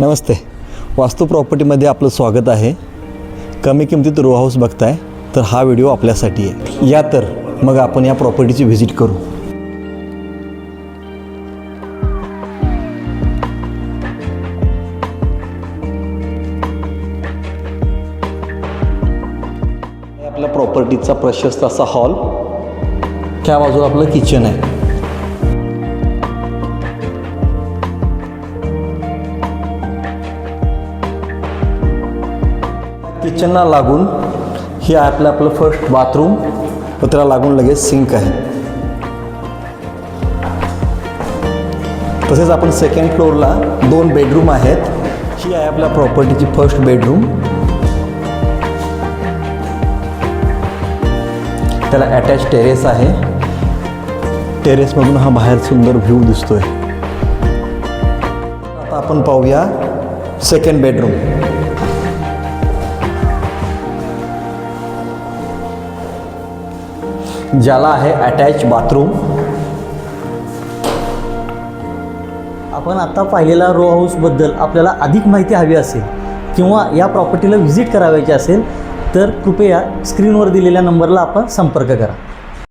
नमस्ते. वास्तू प्रॉपर्टीमध्ये आपलं स्वागत आहे. कमी किमतीत रो हाऊस बघताय तर हा व्हिडिओ आपल्यासाठी आहे. या तर मग आपण या प्रॉपर्टीची व्हिजिट करू. आपल्या प्रॉपर्टीचा प्रशस्त असा हॉल त्या बाजूला आपलं किचन आहे. किचनला लागून हे आपलं आपलं फर्स्ट बाथरूम व त्याला लागून लगेच सिंक आहे. तसेच आपण सेकंड फ्लोअरला दोन बेडरूम आहेत. ही आहे आपल्या प्रॉपर्टीची फर्स्ट बेडरूम त्याला अटॅच टेरेस आहे. टेरेसमधून हा बाहेर सुंदर व्ह्यू दिसतोय. आता आपण पाहूया सेकंड बेडरूम ज्याला आहे अटॅच बाथरूम आपण आता पाहिलेला रो हाऊसबद्दल आपल्याला अधिक माहिती हवी असेल किंवा या प्रॉपर्टीला व्हिजिट करावायची असेल तर कृपया स्क्रीनवर दिलेल्या नंबरला आपण संपर्क करा.